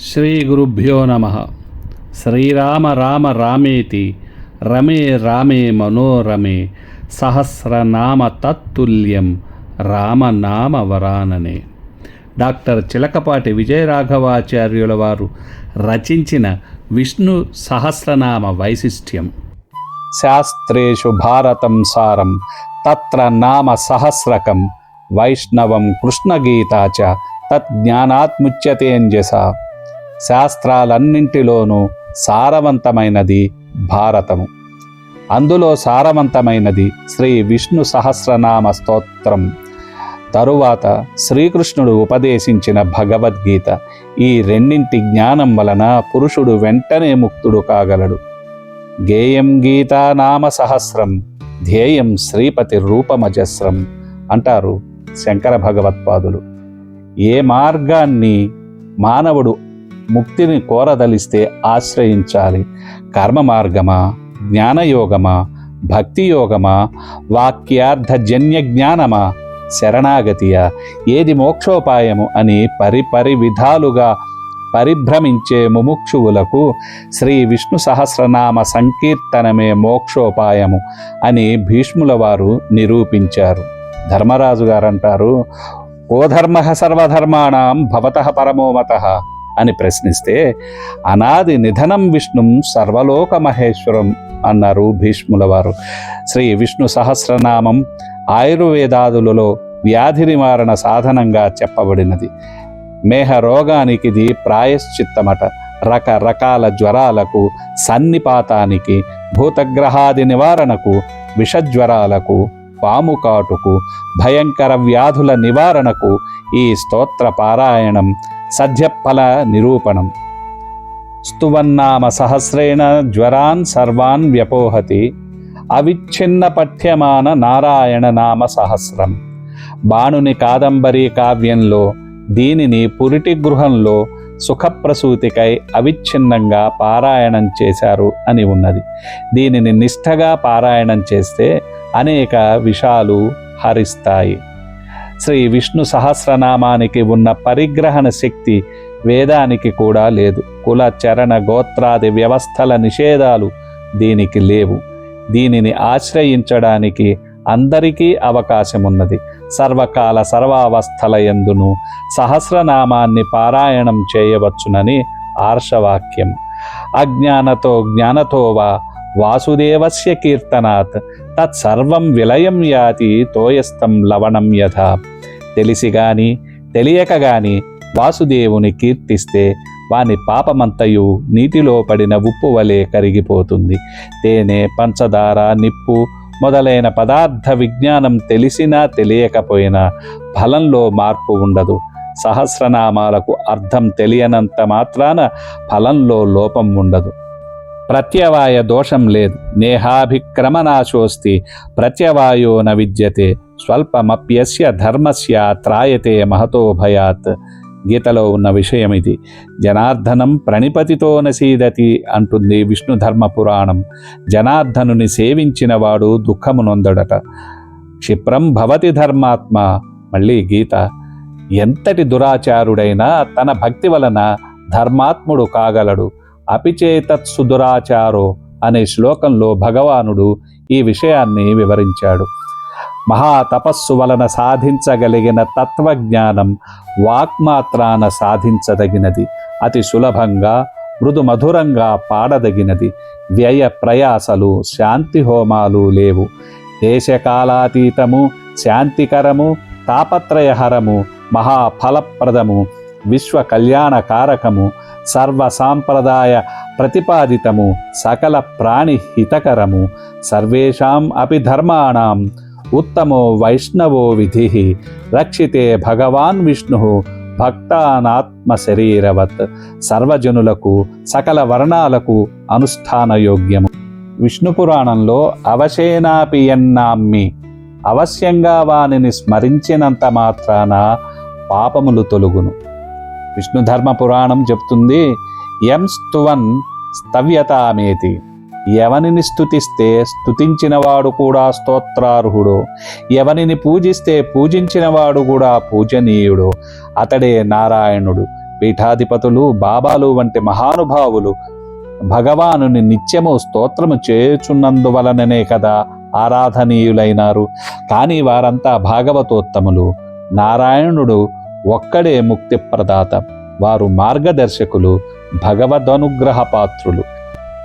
శ్రీ గురుభ్యో నమ. శ్రీరామ రామ రామేతి. రమే రామే మనోరమే. సహస్రనామ తత్తుల్యం. రామనామ వరాననే. డాక్టర్ చిలకపాటి విజయరాఘవాచార్యుల వారు రచించిన విష్ణు సహస్రనామ వైశిష్ట్యం. శాస్త్రేషు భారతం సారం. తత్ర నామ సహస్రకం. వైష్ణవం కృష్ణగీతా తజ్ఞానాత్ముచ్యతేంజసా శాస్త్రాలన్నింటిలోనూ సారవంతమైనది భారతము. అందులో సారవంతమైనది శ్రీ విష్ణు సహస్రనామ స్తోత్రం. తరువాత శ్రీకృష్ణుడు ఉపదేశించిన భగవద్గీత. ఈ రెండింటి జ్ఞానం వలన పురుషుడు వెంటనే ముక్తుడు కాగలడు. గేయం గీతా నామ సహస్రం ధ్యేయం శ్రీపతి రూపమజస్రం అంటారు శంకర భగవత్పాదులు. ఏ మార్గాన్ని మానవుడు ముక్తిని కోరదలిస్తే ఆశ్రయించాలి. కర్మ మార్గమా జ్ఞానయోగమా? భక్తి యోగమా వాక్యార్థజన్య జ్ఞానమా శరణాగతియా? ఏది మోక్షోపాయము అని పరిపరి విధాలుగా పరిభ్రమించే ముముక్షువులకు శ్రీ విష్ణు సహస్రనామ సంకీర్తనమే మోక్షోపాయము అని భీష్ముల వారు నిరూపించారు. ధర్మరాజు గారు అంటారు ఓ ధర్మ సర్వధర్మాణం భవత పరమోమత అని ప్రశ్నిస్తే అనాది నిధనం విష్ణుం సర్వలోక మహేశ్వరం అన్నారు భీష్ముల వారు. శ్రీ విష్ణు సహస్రనామం ఆయుర్వేదాదులలో వ్యాధి నివారణ సాధనంగా చెప్పబడినది. మేహ రోగానికి ఇది ప్రాయశ్చిత్తమట. రకరకాల జ్వరాలకు సన్నిపాతానికి భూతగ్రహాది నివారణకు విషజ్వరాలకు పాము కాటుకు భయంకర వ్యాధుల నివారణకు ఈ స్తోత్ర పారాయణం సద్యఫల నిరూపణం స్తువన్నామ సహస్రేణ జ్వరాన్ సర్వాన్ వ్యపోహతి. అవిచ్ఛిన్న పఠ్యమాన నారాయణ నామ సహస్రం. బాణుని కాదంబరీ కావ్యంలో దీనిని పురిటి గృహంలో సుఖప్రసూతికై అవిచ్ఛిన్నంగా పారాయణం చేశారు అని ఉన్నది. దీనిని నిష్ఠగా పారాయణం చేస్తే అనేక విషాలు హరిస్తాయి. శ్రీ విష్ణు సహస్రనామానికి ఉన్న పరిగ్రహణ శక్తి వేదానికి కూడా లేదు. కుల చరణ గోత్రాది వ్యవస్థల నిషేధాలు దీనికి లేవు. దీనిని ఆశ్రయించడానికి అందరికీ అవకాశమున్నది. సర్వకాల సర్వావస్థల ఎందును సహస్రనామాన్ని పారాయణం చేయవచ్చునని ఆర్షవాక్యం. అజ్ఞానతో జ్ఞానతో వా వాసుదేవస్య కీర్తనాత్ తత్సర్వం విలయం యాతి తోయస్థం లవణం యథా. తెలిసి గాని తెలియక గాని వాసుదేవుని కీర్తిస్తే వాని పాపమంతయు నీటిలో పడిన ఉప్పు వలె కరిగిపోతుంది. తేనె పంచదార నిప్పు మొదలైన పదార్థ విజ్ఞానం తెలిసినా తెలియకపోయినా ఫలంలో మార్పు ఉండదు. సహస్రనామాలకు అర్థం తెలియనంత మాత్రాన ఫలంలో లోపం ఉండదు. ప్రత్యవాయ దోషం లేదు. నేహాభిక్రమనాశోస్తి ప్రత్యవాయో న విద్యతే స్వల్పమప్యస్య ధర్మస్య త్రాయతే మహతో భయాత్ గీతలో ఉన్న విషయం ఇది జనార్దనం ప్రణిపతితో నసీదతి అంటుంది విష్ణు ధర్మ పురాణం జనార్దనుని సేవించినవాడు దుఃఖము నొందడట క్షిప్రం భవతి ధర్మాత్మ. మళ్ళీ గీత. ఎంతటి దురాచారుడైనా తన భక్తి వలన ధర్మాత్ముడు కాగలడు. అపిచేతత్ సుదురాచారో అనే శ్లోకంలో భగవానుడు ఈ విషయాన్ని వివరించాడు. మహాతపస్సు వలన సాధించగలిగిన తత్వజ్ఞానం వాక్మాత్రాన సాధించదగినది. అతి సులభంగా మృదు మధురంగా పాడదగినది. వ్యయ ప్రయాసలు శాంతి హోమాలు లేవు. దేశకాలాతీతము శాంతికరము తాపత్రయహరము మహాఫలప్రదము విశ్వ కళ్యాణకారకము సర్వ సాంప్రదాయ ప్రతిపాదితము సకల ప్రాణి హితకరము సర్వేషాం అపి ధర్మాణం ఉత్తమో వైష్ణవో విధి. రక్షితే భగవాన్ విష్ణు భక్తానాత్మ శరీరవత్ సర్వజనులకు సకల వర్ణాలకు అనుష్ఠానయోగ్యము. విష్ణు పురాణంలో అవశేనాపి ఎన్నామ్మి అవశ్యంగా వానిని స్మరించినంత మాత్రాన పాపములు తొలుగును. విష్ణుధర్మ పురాణం చెప్తుంది ఎం స్తువన్ స్తవ్యతామేతి. ఎవనిని స్తుతిస్తే స్తుతించినవాడు కూడా స్తోత్రార్హుడు. ఎవనిని పూజిస్తే పూజించినవాడు కూడా పూజనీయుడు. అతడే నారాయణుడు. పీఠాధిపతులు బాబాలు వంటి మహానుభావులు భగవానుని నిత్యము స్తోత్రము చేయుచున్నందువలననే కదా ఆరాధనీయులైనారు. కానీ వారంతా భాగవతోత్తములు. నారాయణుడు ఒక్కడే ముక్తి ప్రదాత వారు మార్గదర్శకులు భగవదనుగ్రహ పాత్రులు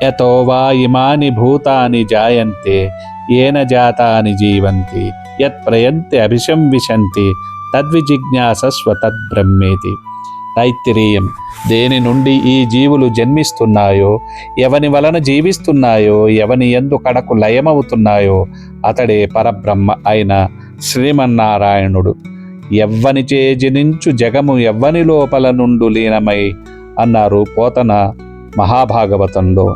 యతో వా ఇమాని భూతాని జాయంతే ఏన జాతాని జీవంతి యత్ ప్రయంతి అభిశంవిశంతి తద్విజిజ్ఞాసస్వ తద్బ్రహ్మేతి. తైత్తిరీయం దేని నుండి ఈ జీవులు జన్మిస్తున్నాయో ఎవని వలన జీవిస్తున్నాయో ఎవని ఎందు కడకు లయమవుతున్నాయో అతడే పరబ్రహ్మ అయిన శ్రీమన్నారాయణుడు. ఎవ్వనిచే జనించు జగము ఎవ్వని లోపల నుండు లీనమై అన్నారు పోతన మహాభాగవతంలో.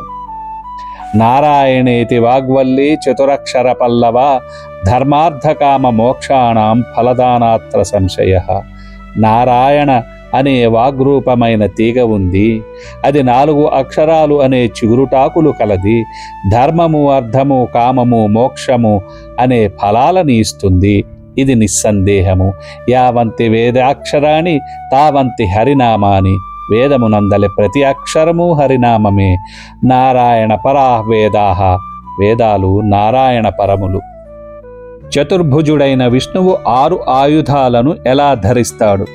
నారాయణేతి వాగ్వల్లి చతురక్షర పల్లవ ధర్మార్థకామ మోక్షాణం ఫలదానాత్ర సంశయ నారాయణ అనే వాగ్రూపమైన తీగ ఉంది అది నాలుగు అక్షరాలు అనే చిగురుటాకులు కలది ధర్మము అర్థము కామము మోక్షము అనే ఫలాలని ఇస్తుంది ఇది నిస్సందేహము. యావంతి వేదాక్షరాణి తావంతి హరినామాని. వేదమునందలి ప్రతి అక్షరము హరినామమే. నారాయణ పరా వేదాహ వేదాలు నారాయణ పరములు. చతుర్భుజుడైన విష్ణువు ఆరు ఆయుధాలను ఎలా ధరిస్తాడు?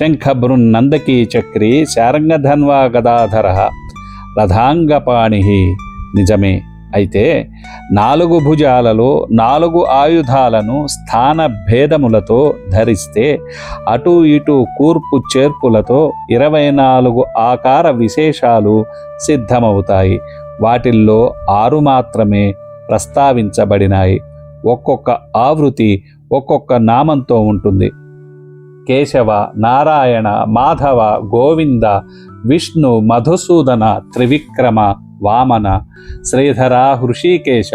శంఖభృన్నందకీ చక్రి శారంగధన్వా గదాధర. రథాంగపాణి. నిజమే. అయితే నాలుగు భుజాలలో నాలుగు ఆయుధాలను స్థాన భేదములతో ధరిస్తే అటు ఇటు కూర్పు చేర్పులతో ఇరవై నాలుగు ఆకార విశేషాలు సిద్ధమవుతాయి. వాటిల్లో ఆరు మాత్రమే ప్రస్తావించబడినాయి. ఒక్కొక్క ఆవృతి ఒక్కొక్క నామంతో ఉంటుంది. కేశవ నారాయణ మాధవ గోవింద విష్ణు మధుసూదన త్రివిక్రమ వామన శ్రీధర హృషీకేశ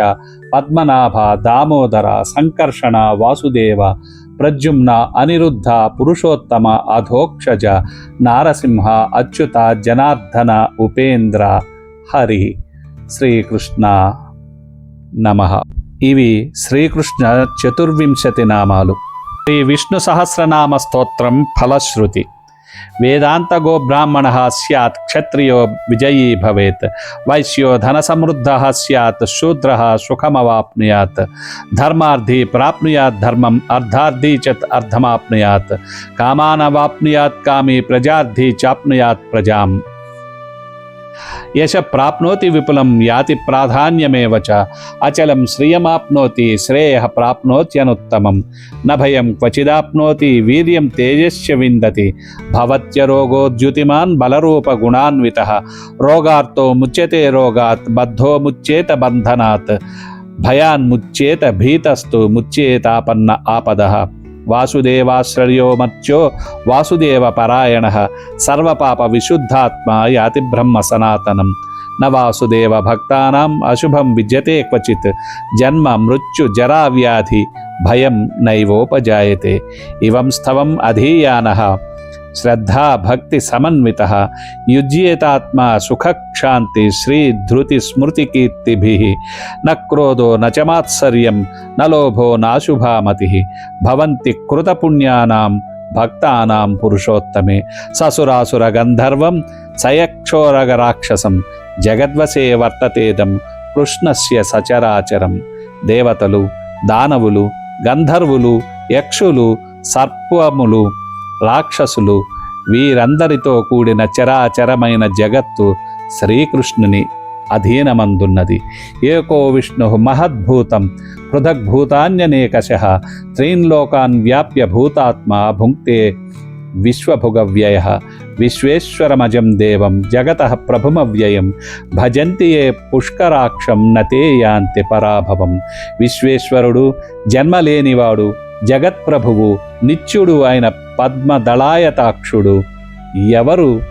పద్మనాభ దామోదర సంకర్షణ వాసుదేవ ప్రద్యుమ్న అనిరుద్ధ పురుషోత్తమ అధోక్షజ నారసింహ అచ్యుత జనార్దన ఉపేంద్ర హరి శ్రీకృష్ణ నమ. ఇవి శ్రీకృష్ణ చతుర్వింశతి నామాలు. శ్రీ విష్ణు సహస్రనామ స్తోత్రం ఫలశ్రుతి. वेदान्तगो ब्राह्मणः स्यात्, क्षत्रियो विजयी भवेत्। वैश्यो धनसमृद्धः स्यात्, शूद्रः सुखमवाप्नुयात्। धर्मार्थी प्राप्नुयात् धर्मम् अर्धार्थी च अर्धमाप्नुयात्। कामानवाप्नुयात् कामी प्रजार्थी चाप्नुयात् प्रजाम्। యశ ప్రాప్నోతి విపులం యాతి ప్రాధాన్యమేవ చ అచలం శ్రియమాప్నోతి శ్రేయ ప్రాప్నోత్యనుత్తమం. నభయం క్వచిదాప్నోతి వీర్యం తేజస్య విందతి. భవత్యరోగోద్యుతిమాన్ బలరూప గుణాన్విత. రోగార్తో ముచ్యతే రోగాత్ బద్ధో ముచ్యేత బంధనాత్. భయాన్ముచ్యేత భీతస్తు ముచ్యేతాపన్న ఆపద. वासुदेवाश्रयो मत्यो सर्वपाप विशुद्धात्मा याति ब्रह्मसनातनं न वासुदेवभक्तानाम् अशुभम विद्यते क्वचि जन्म, मृत्यु जरा व्याधि भयम नैवोपजायते। इवं स्थवम अधीयानः। శ్రద్ధా భక్తి సమన్విత యుజ్యేతాత్మా సుఖక్షాంతి శ్రీ ధృతి స్మృతి కీర్తిభి. న క్రోధో న చ న లోభో నాశుభామతి భవంతి కృతపుణ్యానాం భక్తానాం పురుషోత్తమే. ససురాసుర గంధర్వం సయక్షోరగ రాక్షసం జగద్వశే వర్తతేదం కృష్ణస్య సచరాచరం. దేవతలు దానవులు గంధర్వులు యక్షులు సర్పములు రాక్షసులు వీరందరితో కూడిన చరాచరమైన జగత్తు శ్రీకృష్ణుని అధీనమందున్నది. ఏకో విష్ణు మహద్భూతం పృథగ్భూతాన్యనేకశ త్రీన్లోకాన్ వ్యాప్య భూతాత్మ భుంక్తే విశ్వభుగవ్యయ విశ్వేశ్వరమజం దేవం జగత ప్రభుమవ్యయం భజంతి ఏ పుష్కరాక్షం నతే యాంతి పరాభవం. విశ్వేశ్వరుడు జన్మలేనివాడు జగత్ప్రభువు నిత్యుడు అయిన పద్మదళాయతాక్షుడు ఎవరు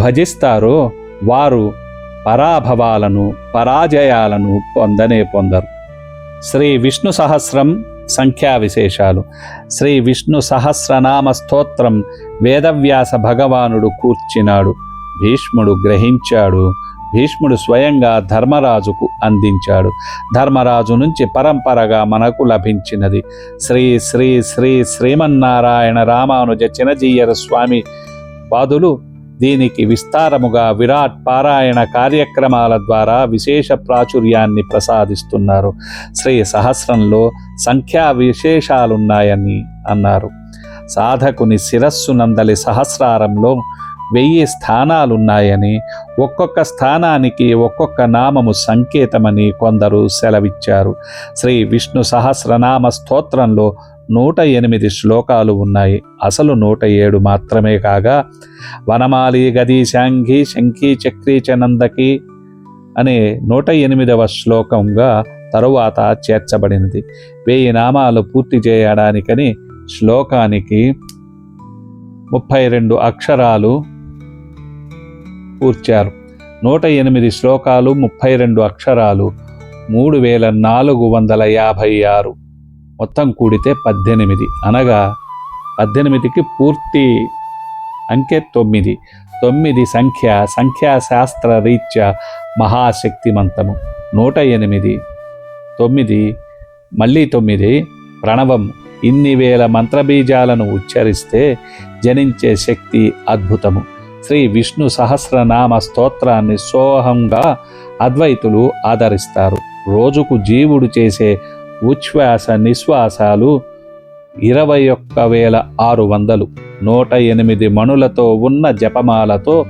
భజిస్తారో వారు పరాభవాలను పరాజయాలను పొందనే పొందరు. శ్రీ విష్ణు సహస్రం సంఖ్యా విశేషాలు. శ్రీ విష్ణు సహస్రనామ స్తోత్రం వేదవ్యాస భగవానుడు కూర్చినాడు భీష్ముడు గ్రహించాడు భీష్ముడు స్వయంగా ధర్మరాజుకు అందించాడు. ధర్మరాజు నుంచి పరంపరగా మనకు లభించినది. శ్రీ శ్రీ శ్రీ శ్రీమన్నారాయణ రామానుజ చినజీయర స్వామి పాదులు దీనికి విస్తారముగా విరాట్ పారాయణ కార్యక్రమాల ద్వారా విశేష ప్రాచుర్యాన్ని ప్రసాదిస్తున్నారు. శ్రీ సహస్రంలో సంఖ్యా విశేషాలున్నాయని అన్నారు. సాధకుని శిరస్సు నందలి సహస్రారంలో వెయ్యి స్థానాలున్నాయని ఒక్కొక్క స్థానానికి ఒక్కొక్క నామము సంకేతమని కొందరు సెలవిచ్చారు. శ్రీ విష్ణు సహస్రనామ స్తోత్రంలో నూట ఎనిమిది శ్లోకాలు ఉన్నాయి. అసలు నూట ఏడు మాత్రమే కాగా వనమాలి గది శంఖీ శంఖి చక్రీ చనందకి అనే నూట ఎనిమిదవ శ్లోకంగా తరువాత చేర్చబడినది. వెయ్యి నామాలు పూర్తి చేయడానికని శ్లోకానికి ముప్పై రెండు అక్షరాలు కూర్చారు. నూట ఎనిమిది శ్లోకాలు ముప్పై రెండు అక్షరాలు మూడు వేల నాలుగు వందల యాభై ఆరు. మొత్తం కూడితే పద్దెనిమిది. అనగా పద్దెనిమిదికి పూర్తి అంకె తొమ్మిది. తొమ్మిది సంఖ్య సంఖ్యాశాస్త్ర రీత్యా మహాశక్తిమంతము. నూట ఎనిమిది తొమ్మిది మళ్ళీ తొమ్మిది ప్రణవం. ఇన్ని వేల మంత్రబీజాలను ఉచ్చరిస్తే జనించే శక్తి అద్భుతము. శ్రీ విష్ణు సహస్రనామ స్తోత్రాన్ని సోహంగా అద్వైతులు ఆదరిస్తారు. రోజుకు జీవుడు చేసే ఉచ్ఛ్వాస నిశ్వాసాలు ఇరవై ఒక్క వేల ఆరు వందలు. నూట ఎనిమిది మణులతో ఉన్న జపమాలతో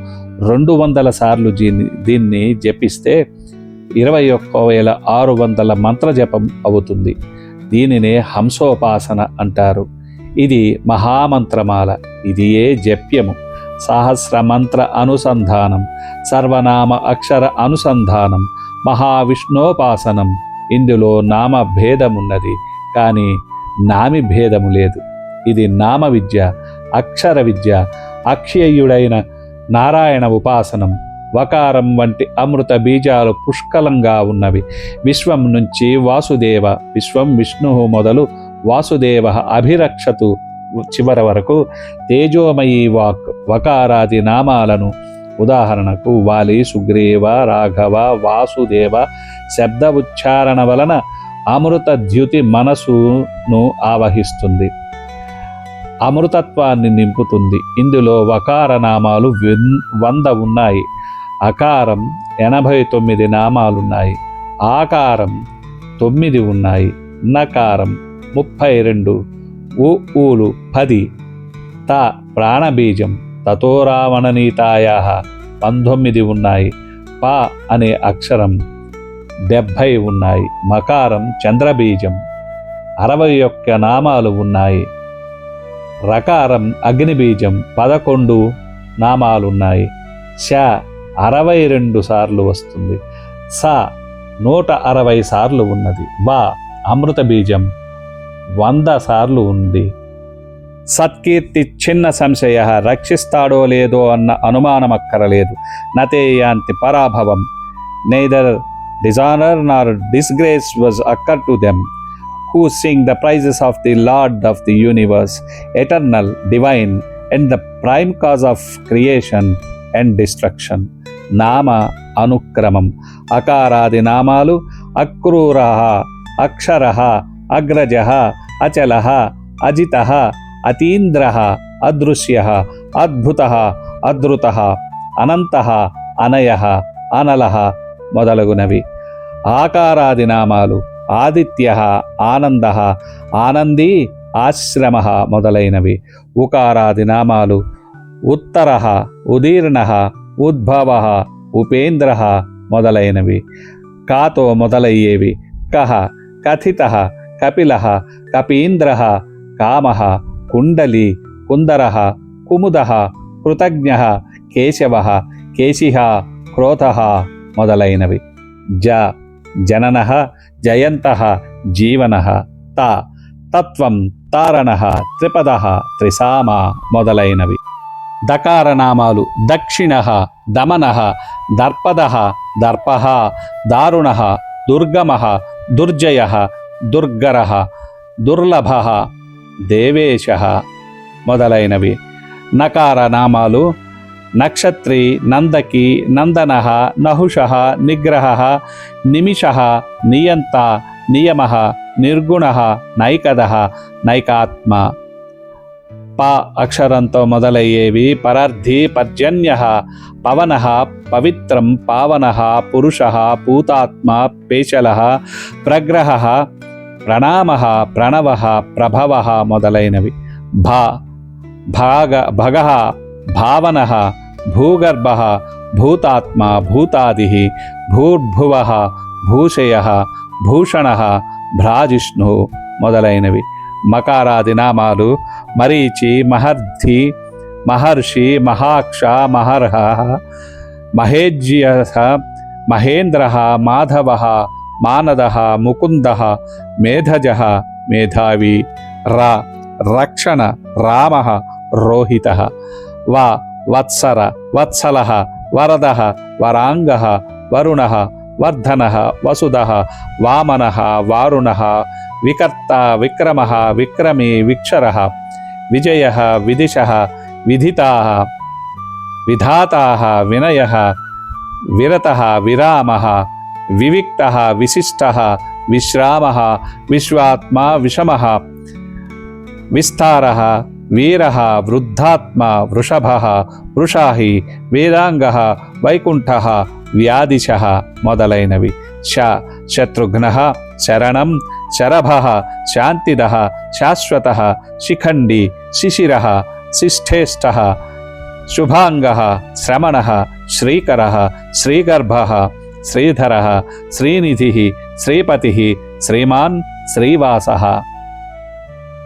రెండు వందల సార్లు దీన్ని దీన్ని జపిస్తే ఇరవై ఒక్క వేల ఆరు వందల మంత్ర జపం అవుతుంది. దీనినే హంసోపాసన అంటారు. ఇది మహామంత్రమాల. ఇది ఏ జప్యము. సహస్ర మంత్ర అనుసంధానం సర్వనామ అక్షర అనుసంధానం మహావిష్ణోపాసనం. ఇందులో నామ భేదమున్నది కానీ నామి భేదము లేదు. ఇది నామ విద్య అక్షర విద్య అక్షయుడైన నారాయణ ఉపాసనం. వకారం వంటి అమృత బీజాలు పుష్కలంగా ఉన్నవి. విశ్వం నుంచి వాసుదేవ విశ్వం విష్ణు మొదలు వాసుదేవ అభిరక్షతు చివర వరకు తేజోమయీ వాక్ వకారాది నామాలను ఉదాహరణకు వాలి సుగ్రీవ రాఘవ వాసుదేవ శబ్ద ఉచ్చారణ వలన అమృత ద్యుతి మనసును ఆవహిస్తుంది. అమృతత్వాన్ని నింపుతుంది. ఇందులో వకార నామాలు వంద ఉన్నాయి. అకారం ఎనభై తొమ్మిది నామాలున్నాయి. ఆకారం తొమ్మిది ఉన్నాయి. నకారం ముప్పై రెండు ఉ ఊలు పది. త ప్రాణబీజం తతోరావణనీతాయా పంతొమ్మిది ఉన్నాయి. ప అనే అక్షరం డెబ్భై ఉన్నాయి. మకారం చంద్రబీజం అరవై ఒక్క నామాలు ఉన్నాయి. రకారం అగ్నిబీజం పదకొండు నామాలున్నాయి. శ అరవై రెండు సార్లు వస్తుంది. స నూట అరవై సార్లు ఉన్నది. వా అమృత బీజం వంద సార్లు ఉంది. సత్కీర్తి చిన్న సంశయ రక్షిస్తాడో లేదో అన్న అనుమానం అక్కరలేదు. నతే యాంతి పరాభవం. Neither dishonour nor disgrace was occur to them who sing the praises of the Lord of the universe eternal divine and the prime cause of creation and destruction నామ అనుక్రమం అకారాది నామాలు అక్రూర అక్షర అగ్రజ అచల అజిత అతీంద్ర అదృశ్య అద్భుత అదృత అనంత అనయ అనల మొదలగునవి. ఆకారాది నామాలు ఆదిత్య ఆనంద ఆనందీ ఆశ్రమ మొదలైనవి. ఉకారాది నామాలు ఉత్తర ఉదీర్ణ ఉద్భవ ఉపేంద్ర మొదలైనవి. కాతో మొదలయ్యేవి. కహ కథిత కపిల కపీంద్ర కామ కుండలి కుందర కుముద కృతజ్ఞ కేశవ కేశిహ క్రోధ మొదలైనవి. జ జనన జయంత జీవన త తత్వం తారణ త్రిపద త్రిసామ మొదలైనవి. దకారనామాలు దక్షిణ దమన దర్పద దర్ప దారుణ దుర్గమ దుర్జయ దుర్గర దుర్లభ దేవేశ మొదలైనవి. నకార నామాలు నక్షత్రి నందకి నందన నహుష నిగ్రహ నిమిష నియంత నియమ నిర్గుణ నైకద నైకాత్మ. ప అక్షరంతో మొదలయ్యేవి పరార్థి పర్జన్య పవన పవిత్రం పావన పురుష పూతాత్మ పేచల ప్రగ్రహ ప్రణామ ప్రణవ ప్రభవ మొదలైనవి. భా భాగ భగ భావన భూగర్భ భూతాత్మ భూతాది భూర్భువ భూషయ భూషణ భ్రాజిష్ణు మొదలైనవి. మకారాది నామాలు మరీచి మహర్ధి మహర్షి మహాక్ష మహర్హ మహేజ్య మహేంద్ర మాధవ మానద ముకుంద మేధజ మేధావి ర రక్షణ రామ రోహిత వ వత్సర వత్సల వరద వరాంగ వరుణ వర్ధన వసుధ వామన వారుణ వికర్త విక్రమ విక్రమే విక్షర విజయ విదిశ విధితా విధాతా వినయ విరత విరామ వివిక్త విశిష్ట విశ్రామ విశ్వాత్మ విషమ విస్తార వీర వృద్ధాత్మ వృషభ వృషాహి వేదాంగ వైకుంఠ వ్యాధిశ మొదలైనవి శ శత్రుఘ్న శరణం శరభ శాంతిద శాశ్వత శిఖండి శిశిర శిష్ఠేష్ట శుభాంగ శ్రమణ శ్రీకర శ్రీగర్భ శ్రీధర శ్రీనిధి శ్రీపతి శ్రీమాన్ శ్రీవాస.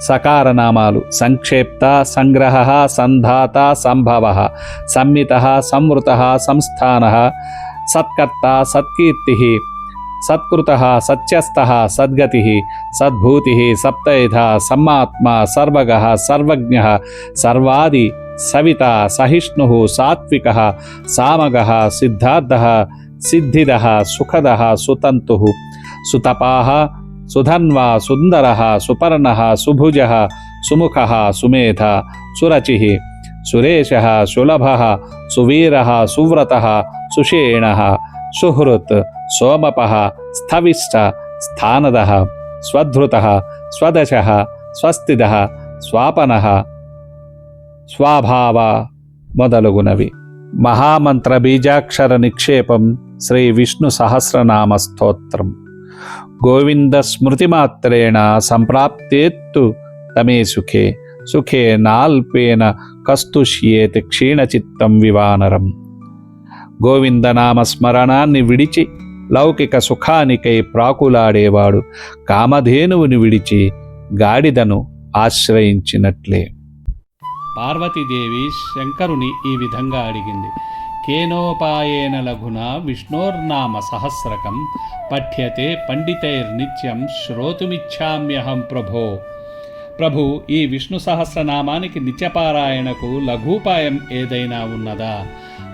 సకారనామాలు సంక్షేప్త సంగ్రహ సంధాత సంభవ సంమిత సంవృత సంస్థాన సత్కర్త సత్కీర్తి సత్కృత సత్యస్థ సద్గతి సద్భూతి సప్తైధ సమ్మాత్మ సర్వగ సర్వజ్ఞ సర్వాది సవిత సహిష్ణు సాత్విక సామగ సిద్ధార్థ सिद्धिद, सुखद सुतंतु सुतप, सुधन्वा सुंदर सुपर्ण, सुभुज, सुमुख, सुमेध, सुरचि। सुरेश, सुलभ, सुवीर, सुव्रत, सुषेण। सुहृत्, सोमप स्थविष्ठ स्थानद। स्वधृत, स्वदश, स्वस्तिद, स्वापन। स्वाभाव ಮೊದಲುಗುನವಿ महामंत्र बीजाक्षर निक्षेपम శ్రీ విష్ణు సహస్రనామ స్తోత్రం. గోవింద స్మృతిమాత్రేణ సంప్రాప్తేత్తు తమే సుఖే సుఖే నాల్పేన కస్తుష్యేత్ క్షీణచిత్తం వివానరం. గోవిందనామ స్మరణాన్ని విడిచి లౌకిక సుఖానికై ప్రాకులాడేవాడు కామధేనువుని విడిచి గాడిదను ఆశ్రయించినట్లే. పార్వతీదేవి శంకరుని ఈ విధంగా అడిగింది. కేనోపాయేన లఘున విష్ణోర్నామ సహస్రకం పఠ్యతే పండితైర్నిత్యం శ్రోతుమిచ్చామ్యహం ప్రభో ప్రభు ఈ విష్ణు సహస్రనామానికి నిత్యపారాయణకు లఘూపాయం ఏదైనా ఉన్నదా?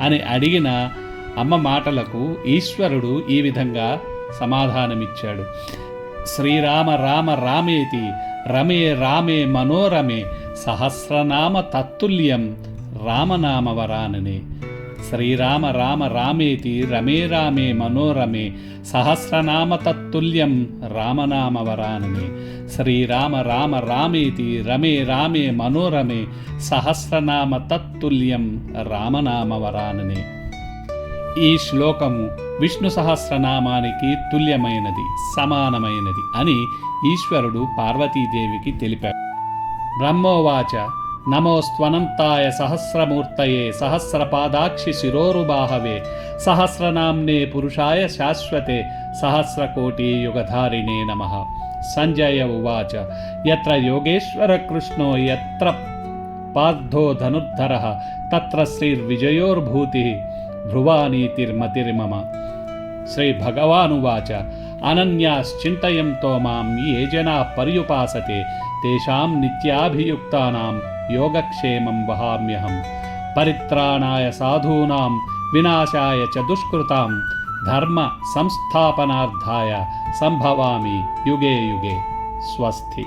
అని అడిగిన అమ్మ మాటలకు ఈశ్వరుడు ఈ విధంగా సమాధానమిచ్చాడు. శ్రీరామ రామ రామేతి రమే రామే మనోరమే సహస్రనామ తత్తుల్యం రామనామవరాననే. శ్రీరామ రామ రామేతి రమే రామే మనోరమే సహస్రనామ తత్తుల్యం రామనామవరాననే శ్రీరామ రామ రామేతి రమే రామే మనోరమే సహస్రనామ తత్తుల్యం రామనామవరాననే ఈ శ్లోకము విష్ణు సహస్రనామానికి తుల్యమైనది సమానమైనది అని ఈశ్వరుడు పార్వతీదేవికి తెలిపాడు. బ్రహ్మోవాచ नमोस्त्वनन्ताय सहस्रमूर्तये, सहस्रपादाक्षि शिरोरुबाहवे, सहस्रनाम्ने पुरुषाय शाश्वते, सहस्रकोटियुगधारिणे नमः। सञ्जय उवाच। यत्र योगेश्वरकृष्णो, यत्र पार्थो धनुर्धरः तत्र श्रीर्विजयोर्भूतिः, ध्रुवानीतिर्मतिर्मम। श्रीभगवानुवाच। अनन्याश्चिन्तयन्तो माँ, ये जनाः पर्युपासते, तेषां नित्याभियुक्तानां योगक्षेमं वहाम्यहं। परित्राणाय साधूनां विनाशाय च दुष्कृतां धर्मसंस्थापनार्थाय सम्भवामि युगे युगे। स्वस्ति।